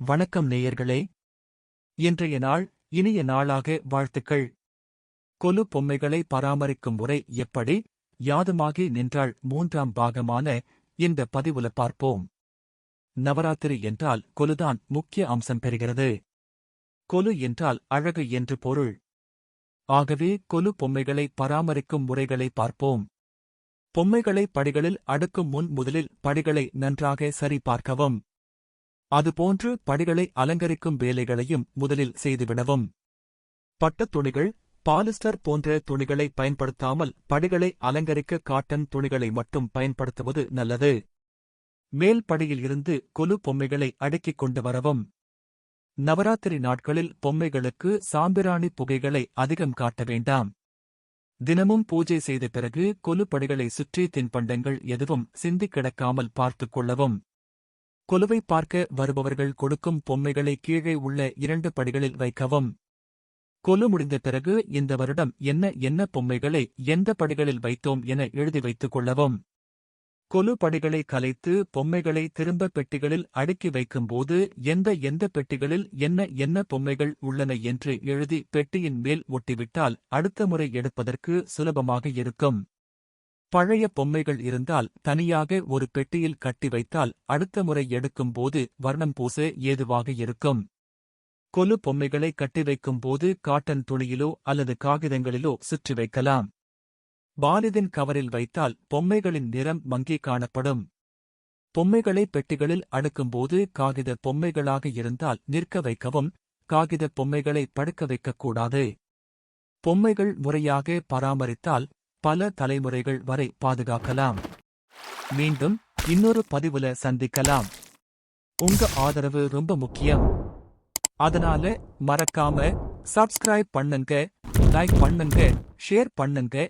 வணக்கம் நேயர்களே. இன்றைய நாள் இனிய நாளாக வாழ்த்துக்கள். கொலு பொம்மைகளை பராமரிக்கும் முறை எப்படி? யாதுமாகி நின்றாள் மூன்றாம் பாகமான இந்த பதிவுல பார்ப்போம். நவராத்திரி என்றால் கொலுதான் முக்கிய அம்சம் பெறுகிறது. கொலு என்றால் அழகு என்று பொருள். ஆகவே கொலு பொம்மைகளை பராமரிக்கும் முறைகளை பார்ப்போம். பொம்மைகளை படிகளில் அடுக்கும் முன் முதலில் படிகளை நன்றாக சரி பார்க்கவும் அதுபோன்று படிகளை அலங்கரிக்கும் வேலைகளையும் முதலில் செய்துவிடவும். பட்டத் துணிகள் பாலிஸ்டர் போன்ற துணிகளை பயன்படுத்தாமல் படிகளை அலங்கரிக்க காட்டன் துணிகளை மட்டும் பயன்படுத்துவது நல்லது. மேல் படியில் இருந்து கொலு பொம்மைகளை அடுக்கிக் கொண்டு வரவும். நவராத்திரி நாட்களில் பொம்மைகளுக்கு சாம்பிராணி புகைகளை அதிகம் காட்ட வேண்டாம். தினமும் பூஜை செய்த பிறகு கொலு படிகளை சுற்றி தின்பண்டங்கள் எதுவும் சிந்திக் கிடக்காமல் பார்த்துக் கொள்ளவும். கொலுவை பார்க்க வருபவர்கள் கொடுக்கும் பொம்மைகளை கீழே உள்ள இரண்டு படிகளில் வைக்கவும். கொலு முடிந்த பிறகு இந்த வருடம் என்ன என்ன பொம்மைகளை எந்த படிகளில் வைத்தோம் என எழுதி வைத்துக் கொள்ளவும். கொலு படிகளை கலைத்து பொம்மைகளை திரும்ப பெட்டிகளில் அடுக்கி வைக்கும்போது எந்த எந்த பெட்டிகளில் என்ன என்ன பொம்மைகள் உள்ளன என்று எழுதி பெட்டியின் மேல் ஒட்டிவிட்டால் அடுத்த முறை எடுப்பதற்கு சுலபமாக இருக்கும். பழைய பொம்மைகள் இருந்தால் தனியாக ஒரு பெட்டியில் கட்டி வைத்தால் அடுத்த முறை எடுக்கும் போது வர்ணம் பூச ஏதுவாக இருக்கும். கொலு பொம்மைகளை கட்டி வைக்கும் போது காட்டன் துணியிலோ அல்லது காகிதங்களிலோ சுற்றி வைக்கலாம். பாலிதின் கவரில் வைத்தால் பொம்மைகளின் நிறம் மங்கி காணப்படும். பொம்மைகளை பெட்டிகளில் அடுக்கும்போது காகித பொம்மைகளாக இருந்தால் நிற்க வைக்கவும் காகித பொம்மைகளை படுக்க வைக்கக்கூடாது. பொம்மைகள் முறையாக பராமரித்தால் பல தலைமுறைகள் வரை பாதுகாக்கலாம். மீண்டும் இன்னொரு பதிவுல சந்திக்கலாம். உங்க ஆதரவு ரொம்ப முக்கியம். அதனால மறக்காம சப்ஸ்கிரைப் பண்ணுங்க லைக் பண்ணுங்க ஷேர் பண்ணுங்க.